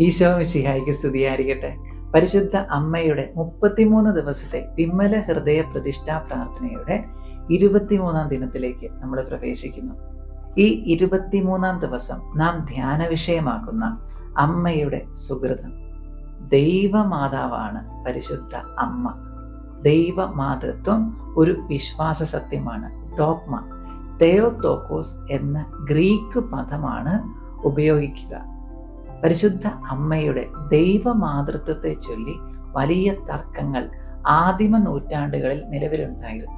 ഈശോ മിശിഹായിക്ക് സ്തുതിയായിരിക്കട്ടെ. പരിശുദ്ധ അമ്മയുടെ മുപ്പത്തിമൂന്ന് ദിവസത്തെ വിമല ഹൃദയ പ്രതിഷ്ഠാ പ്രാർത്ഥനയുടെ ഇരുപത്തിമൂന്നാം ദിനത്തിലേക്ക് നമ്മൾ പ്രവേശിക്കുന്നു. ഈ ഇരുപത്തിമൂന്നാം ദിവസം നാം ധ്യാന വിഷയമാക്കുന്ന അമ്മയുടെ സുഹൃതം. ദൈവമാതാവാണ് പരിശുദ്ധ അമ്മ. ദൈവമാതൃത്വം ഒരു വിശ്വാസ സത്യമാണ്. ഡോഗ്മ തെയോത്തോക്കോസ് എന്ന ഗ്രീക്ക് പദമാണ് ഉപയോഗിക്കുക. പരിശുദ്ധ അമ്മയുടെ ദൈവമാതൃത്വത്തെ ചൊല്ലി വലിയ തർക്കങ്ങൾ ആദിമ നൂറ്റാണ്ടുകളിൽ നിലവിലുണ്ടായിരുന്നു.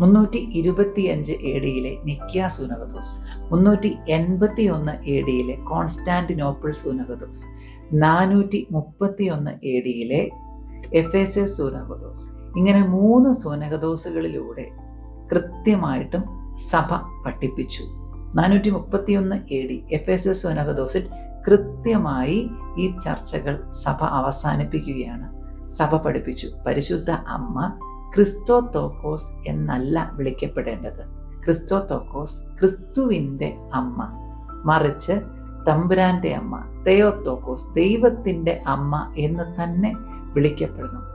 മുന്നൂറ്റി ഇരുപത്തിയഞ്ച് എ ഡിയിലെ നിക്യ സുനകദോസ് മുന്നൂറ്റി എൺപത്തി ഒന്ന് എ ഡിയിലെ കോൺസ്റ്റാന്റിനോപ്പിൾ സുനകദോസ് നാനൂറ്റി മുപ്പത്തി ഒന്ന് എ ഡിയിലെ എഫ് എസ് എസ് സൂനകദോസ്. ഇങ്ങനെ മൂന്ന് സൂനകദോസുകളിലൂടെ കൃത്യമായിട്ടും സഭ പഠിപ്പിച്ചു. നാനൂറ്റി മുപ്പത്തിയൊന്ന് A D F S S സൂനകദോസിൽ കൃത്യമായി ഈ ചർച്ചകൾ സഭ അവസാനിപ്പിക്കുകയാണ്. സഭ പഠിപ്പിച്ചു. പരിശുദ്ധ അമ്മ ക്രിസ്തോ തോക്കോസ് എന്നല്ല വിളിക്കപ്പെടേണ്ടത്. ക്രിസ്തോ തോക്കോസ് ക്രിസ്തുവിന്റെ അമ്മ. മറിച്ച് തമ്പുരാന്റെ അമ്മ തെയോത്തോക്കോസ് ദൈവത്തിന്റെ അമ്മ എന്ന് തന്നെ വിളിക്കപ്പെടണം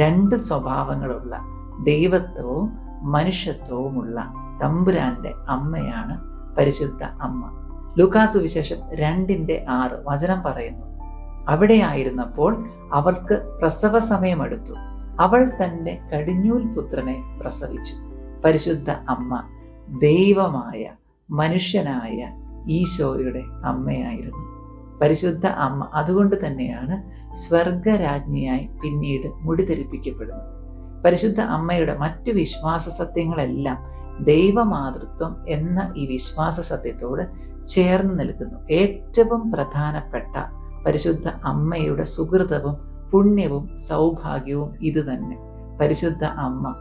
രണ്ട് സ്വഭാവങ്ങളുള്ള ദൈവത്വവും മനുഷ്യത്വവുമുള്ള തമ്പുരാന്റെ അമ്മയാണ് പരിശുദ്ധ അമ്മ. ലൂക്കാസു വിശേഷം രണ്ടിന്റെ ആറ് വചനം പറയുന്നു. അവിടെയായിരുന്നപ്പോൾ അവൾക്ക് പ്രസവ സമയമെടുത്തു. അവൾ തന്റെ കടിഞ്ഞൂൽ പുത്രനെ പ്രസവിച്ചു. പരിശുദ്ധ അമ്മ ദൈവമായ മനുഷ്യനായ ഈശോയുടെ അമ്മയായിരുന്നു. പരിശുദ്ധ അമ്മ അതുകൊണ്ട് തന്നെയാണ് സ്വർഗരാജ്ഞിയായി പിന്നീട് മുടിധരിപ്പിക്കപ്പെടുന്നത് പരിശുദ്ധ അമ്മയുടെ മറ്റു വിശ്വാസ സത്യങ്ങളെല്ലാം ദൈവമാതൃത്വം എന്ന ഈ വിശ്വാസ സത്യത്തോട് ചേർന്ന് നിൽക്കുന്നു. ഏറ്റവും പ്രധാനപ്പെട്ട പരിശുദ്ധ അമ്മയുടെ സുഹൃതവും പുണ്യവും സൗഭാഗ്യവും ഇത് തന്നെ. പരിശുദ്ധ അമ്മ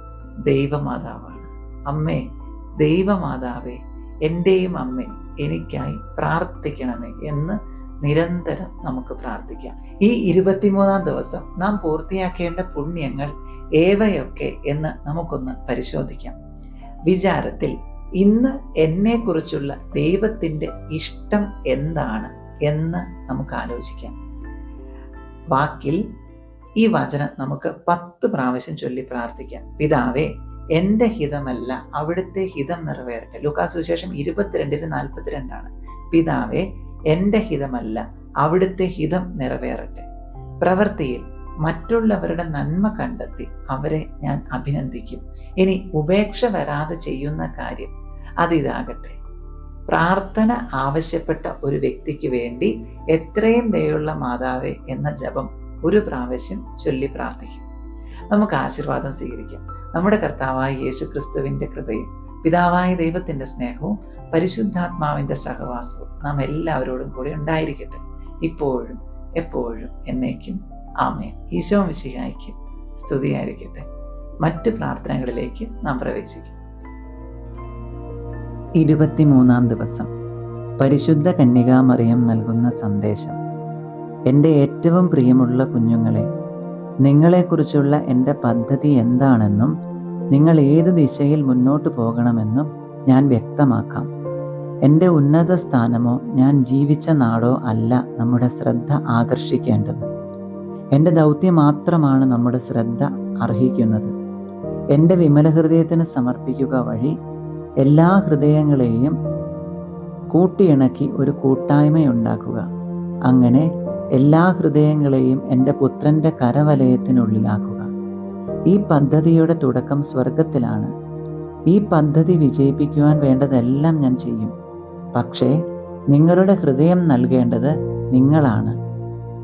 ദൈവമാതാവാണ്. അമ്മേ ദൈവമാതാവേ എന്റെയും അമ്മേ എനിക്കായി പ്രാർത്ഥിക്കണമേ എന്ന് നിരന്തരം നമുക്ക് പ്രാർത്ഥിക്കാം. ഈ ഇരുപത്തിമൂന്നാം ദിവസം നാം പൂർത്തിയാക്കേണ്ട പുണ്യങ്ങൾ ഏവയൊക്കെ എന്ന് നമുക്കൊന്ന് പരിശോധിക്കാം. വിചാരത്തിൽ ഇന്ന് എന്നെക്കുറിച്ചുള്ള ദൈവത്തിന്റെ ഇഷ്ടം എന്താണ് എന്ന് നമുക്ക് ആലോചിക്കാം. വാക്കിൽ ഈ വചനം നമുക്ക് പത്ത് പ്രാവശ്യം ചൊല്ലി പ്രാർത്ഥിക്കാം. പിതാവേ എന്റെ ഹിതമല്ല അവിടുത്തെ ഹിതം നിറവേറട്ടെ. ലുക്കാസ് വിശേഷം ഇരുപത്തിരണ്ടിന് നാൽപ്പത്തിരണ്ടാണ്. പിതാവേ എന്റെ ഹിതമല്ല അവിടുത്തെ ഹിതം നിറവേറട്ടെ. പ്രവൃത്തിയിൽ മറ്റുള്ളവരുടെ നന്മ കണ്ടെത്തി അവരെ ഞാൻ അഭിനന്ദിക്കും. ഇനി ഉപേക്ഷ വരാതെ ചെയ്യുന്ന കാര്യം അതിതാകട്ടെ. പ്രാർത്ഥന ആവശ്യപ്പെട്ട ഒരു വ്യക്തിക്ക് വേണ്ടി എത്രയും ദയുള്ള മാതാവേ എന്ന ജപം ഒരു പ്രാവശ്യം ചൊല്ലി പ്രാർത്ഥിക്കും. നമുക്ക് ആശീർവാദം സ്വീകരിക്കാം. നമ്മുടെ കർത്താവായ യേശു ക്രിസ്തുവിന്റെ കൃപയും പിതാവായ ദൈവത്തിന്റെ സ്നേഹവും പരിശുദ്ധാത്മാവിന്റെ സഹവാസവും നാം എല്ലാവരോടും കൂടി ഉണ്ടായിരിക്കട്ടെ. ഇപ്പോഴും എപ്പോഴും എന്നേക്കും. ആമേ ഈശോ വിശിഹായിക്കും സ്തുതിയായിരിക്കട്ടെ. മറ്റ് പ്രാർത്ഥനകളിലേക്ക് നാം പ്രവേശിക്കും. ഇരുപത്തിമൂന്നാം ദിവസം. പരിശുദ്ധ കന്യകാമറിയം നൽകുന്ന സന്ദേശം. എന്റെ ഏറ്റവും പ്രിയമുള്ള കുഞ്ഞുങ്ങളെ നിങ്ങളെക്കുറിച്ചുള്ള എന്റെ പദ്ധതി എന്താണെന്നും നിങ്ങൾ ഏത് ദിശയിൽ മുന്നോട്ട് പോകണമെന്നും ഞാൻ വ്യക്തമാക്കാം. എന്റെ ഉന്നത സ്ഥാനമോ ഞാൻ ജീവിച്ച നാടോ അല്ല നമ്മുടെ ശ്രദ്ധ ആകർഷിക്കേണ്ടത്. എന്റെ ദൗത്യം മാത്രമാണ് നമ്മുടെ ശ്രദ്ധ അർഹിക്കുന്നത്. എന്റെ വിമലഹൃദയത്തിന് സമർപ്പിക്കുക വഴി എല്ലാ ഹൃദയങ്ങളെയും കൂട്ടിയിണക്കി ഒരു കൂട്ടായ്മയുണ്ടാക്കുക. അങ്ങനെ എല്ലാ ഹൃദയങ്ങളെയും എന്റെ പുത്രന്റെ കരവലയത്തിനുള്ളിലാക്കുക. ഈ പദ്ധതിയുടെ തുടക്കം സ്വർഗത്തിലാണ് ഈ പദ്ധതി വിജയിപ്പിക്കുവാൻ വേണ്ടതെല്ലാം ഞാൻ ചെയ്യും. പക്ഷേ നിങ്ങളുടെ ഹൃദയം നൽകേണ്ടത് നിങ്ങളാണ്.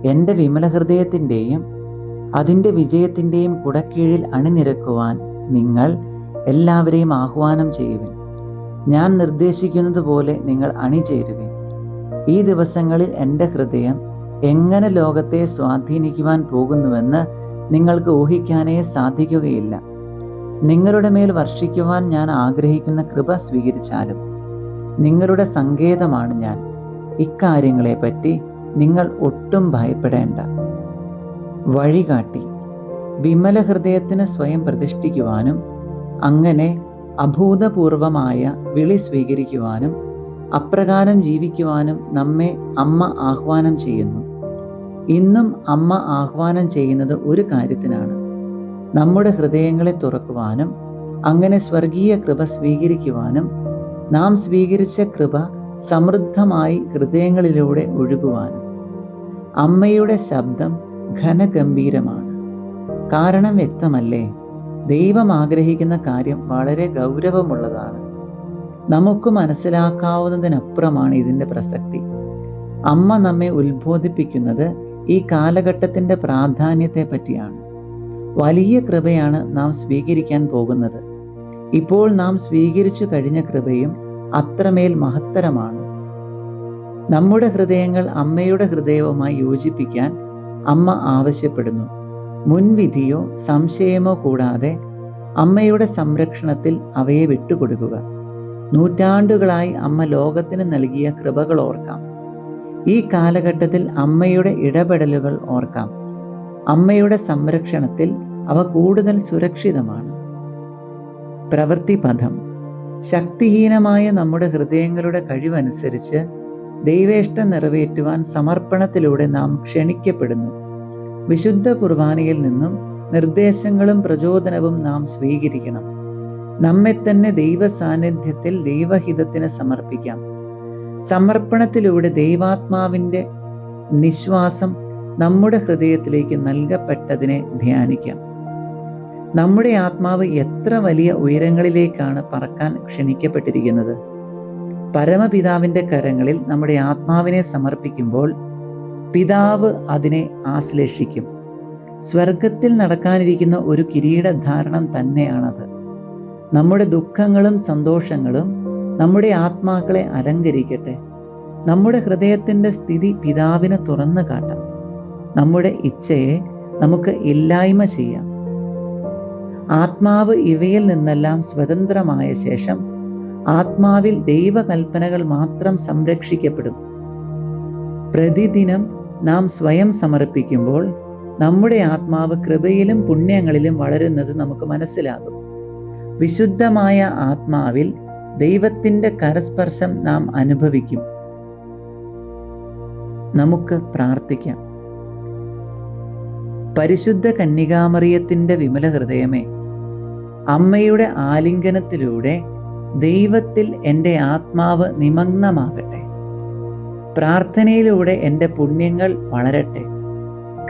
എന്റെ വിമല ഹൃദയത്തിന്റെയും അതിന്റെ വിജയത്തിന്റെയും കുടക്കീഴിൽ അണിനിരക്കുവാൻ നിങ്ങൾ എല്ലാവരെയും ആഹ്വാനം ചെയ്യുവിൻ. ഞാൻ നിർദ്ദേശിക്കുന്നത് പോലെ നിങ്ങൾ അണിചേരുവിൻ. ഈ ദിവസങ്ങളിൽ എന്റെ ഹൃദയം എങ്ങനെ ലോകത്തെ സ്വാധീനിക്കുവാൻ പോകുന്നുവെന്ന് നിങ്ങൾക്ക് ഊഹിക്കാനേ സാധിക്കുകയില്ല. നിങ്ങളുടെ മേൽ വർഷിക്കുവാൻ ഞാൻ ആഗ്രഹിക്കുന്ന കൃപ സ്വീകരിച്ചാലും നിങ്ങളുടെ സങ്കേതമാണ് ഞാൻ. ഇക്കാര്യങ്ങളെപ്പറ്റി നിങ്ങൾ ഒട്ടും ഭയപ്പെടേണ്ട. വഴികാട്ടി. വിമല ഹൃദയത്തിന് സ്വയം പ്രതിഷ്ഠിക്കുവാനും അങ്ങനെ അഭൂതപൂർവമായ വിളി സ്വീകരിക്കുവാനും അപ്രകാരം ജീവിക്കുവാനും നമ്മെ അമ്മ ആഹ്വാനം ചെയ്യുന്നു. ഇന്നും അമ്മ ആഹ്വാനം ചെയ്യുന്നത് ഒരു കാര്യത്തിനാണ്. നമ്മുടെ ഹൃദയങ്ങളെ തുറക്കുവാനും അങ്ങനെ സ്വർഗീയ കൃപ സ്വീകരിക്കുവാനും നാം സ്വീകരിച്ച കൃപ സമൃദ്ധമായി ഹൃദയങ്ങളിലൂടെ ഒഴുകുവാനും അമ്മയുടെ ശബ്ദം ഘനഗംഭീരമാണ്. കാരണം വ്യക്തമല്ലേ? ദൈവം ആഗ്രഹിക്കുന്ന കാര്യം വളരെ ഗൗരവമുള്ളതാണ്. നമുക്ക് മനസ്സിലാക്കാവുന്നതിനപ്പുറമാണ് ഇതിന്റെ പ്രസക്തി. അമ്മ നമ്മെ ഉത്ബോധിപ്പിക്കുന്നത് ഈ കാലഘട്ടത്തിന്റെ പ്രാധാന്യത്തെ പറ്റിയാണ്. വലിയ കൃപയാണ് നാം സ്വീകരിക്കാൻ പോകുന്നത്. ഇപ്പോൾ നാം സ്വീകരിച്ചു കഴിഞ്ഞ കൃപയും അത്രമേൽ മഹത്തരമാണ്. നമ്മുടെ ഹൃദയങ്ങൾ അമ്മയുടെ ഹൃദയവുമായി യോജിപ്പിക്കാൻ അമ്മ ആവശ്യപ്പെടുന്നു. മുൻവിധിയോ സംശയമോ കൂടാതെ അമ്മയുടെ സംരക്ഷണത്തിൽ അവയെ വിട്ടുകൊടുക്കുക. നൂറ്റാണ്ടുകളായി അമ്മ ലോകത്തിന് നൽകിയ കൃപകൾ ഓർക്കാം. ഈ കാലഘട്ടത്തിൽ അമ്മയുടെ ഇടപെടലുകൾ ഓർക്കാം. അമ്മയുടെ സംരക്ഷണത്തിൽ അവ കൂടുതൽ സുരക്ഷിതമാണ്. പ്രവൃത്തി പദം ശക്തിഹീനമായ നമ്മുടെ ഹൃദയങ്ങളുടെ കഴിവനുസരിച്ച് ദൈവേഷ്ടം നിറവേറ്റുവാൻ സമർപ്പണത്തിലൂടെ നാം ക്ഷണിക്കപ്പെടുന്നു. വിശുദ്ധ കുർബാനയിൽ നിന്നും നിർദ്ദേശങ്ങളും പ്രചോദനവും നാം സ്വീകരിക്കണം. നമ്മെ തന്നെ ദൈവ സാന്നിധ്യത്തിൽ ദൈവഹിതത്തിന് സമർപ്പിക്കാം. സമർപ്പണത്തിലൂടെ ദൈവാത്മാവിന്റെ നിശ്വാസം നമ്മുടെ ഹൃദയത്തിലേക്ക് നൽകപ്പെട്ടതിനെ ധ്യാനിക്കാം. നമ്മുടെ ആത്മാവ് എത്ര വലിയ ഉയരങ്ങളിലേക്കാണ് പറക്കാൻ ക്ഷണിക്കപ്പെട്ടിരിക്കുന്നത്? പരമപിതാവിന്റെ കരങ്ങളിൽ നമ്മുടെ ആത്മാവിനെ സമർപ്പിക്കുമ്പോൾ പിതാവ് അതിനെ ആശ്ലേഷിക്കും. സ്വർഗത്തിൽ നടക്കാനിരിക്കുന്ന ഒരു കിരീടധാരണം തന്നെയാണത്. നമ്മുടെ ദുഃഖങ്ങളും സന്തോഷങ്ങളും നമ്മുടെ ആത്മാക്കളെ അലങ്കരിക്കട്ടെ. നമ്മുടെ ഹൃദയത്തിന്റെ സ്ഥിതി പിതാവിന് തുറന്നു കാട്ടാം. നമ്മുടെ ഇച്ഛയെ നമുക്ക് ഇല്ലായ്മ ചെയ്യാം. ആത്മാവ് ഇവയിൽ നിന്നെല്ലാം സ്വതന്ത്രമായ ശേഷം ആത്മാവിൽ ദൈവകൽപ്പനകൾ മാത്രം സംരക്ഷിക്കപ്പെടും. പ്രതിദിനം നാം സ്വയം സമർപ്പിക്കുമ്പോൾ നമ്മുടെ ആത്മാവ് കൃപയിലും പുണ്യങ്ങളിലും വളരുന്നത് നമുക്ക് മനസ്സിലാകും. വിശുദ്ധമായ ആത്മാവിൽ ദൈവത്തിന്റെ കരസ്പർശം നാം അനുഭവിക്കും. നമുക്ക് പ്രാർത്ഥിക്കാം. പരിശുദ്ധ കന്യകാമറിയത്തിന്റെ വിമല ഹൃദയമേ അമ്മയുടെ ആലിംഗനത്തിലൂടെ ദൈവത്തിൽ എന്റെ ആത്മാവ് നിമഗ്നമാകട്ടെ. പ്രാർത്ഥനയിലൂടെ എന്റെ പുണ്യങ്ങൾ വളരട്ടെ.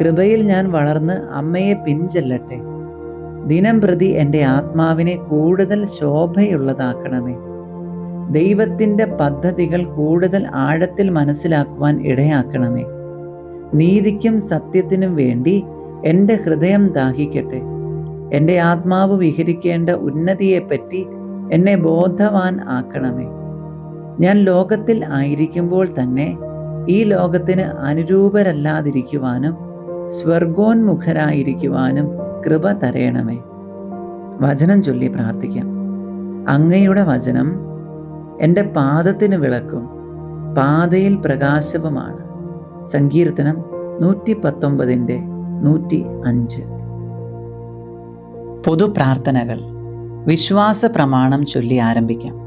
കൃപയിൽ ഞാൻ വളർന്ന് അമ്മയെ പിൻചെല്ലട്ടെ. ദിനം പ്രതി എന്റെ ആത്മാവിനെ കൂടുതൽ ശോഭയുള്ളതാക്കണമേ. ദൈവത്തിന്റെ പദ്ധതികൾ കൂടുതൽ ആഴത്തിൽ മനസ്സിലാക്കുവാൻ ഇടയാക്കണമേ. നീതിക്കും സത്യത്തിനും വേണ്ടി എന്റെ ഹൃദയം ദാഹിക്കട്ടെ. എന്റെ ആത്മാവ് വിഹരിക്കേണ്ട ഉന്നതിയെപ്പറ്റി എന്നെ ബോധവാൻ ആക്കണമേ. ഞാൻ ലോകത്തിൽ ആയിരിക്കുമ്പോൾ തന്നെ ഈ ലോകത്തിന് അനുരൂപരല്ലാതിരിക്കുവാനും സ്വർഗോന്മുഖരായിരിക്കുവാനും കൃപ തരയണമേ വചനം ചൊല്ലി പ്രാർത്ഥിക്കാം. അങ്ങയുടെ വചനം എന്റെ പാദത്തിന് വിളക്കും പാതയിൽ പ്രകാശവുമാണ്. സങ്കീർത്തനം നൂറ്റി പത്തൊമ്പതിന്റെ നൂറ്റി അഞ്ച് പൊതുപ്രാർത്ഥനകൾ വിശ്വാസ പ്രമാണം ചൊല്ലി ആരംഭിക്കാം.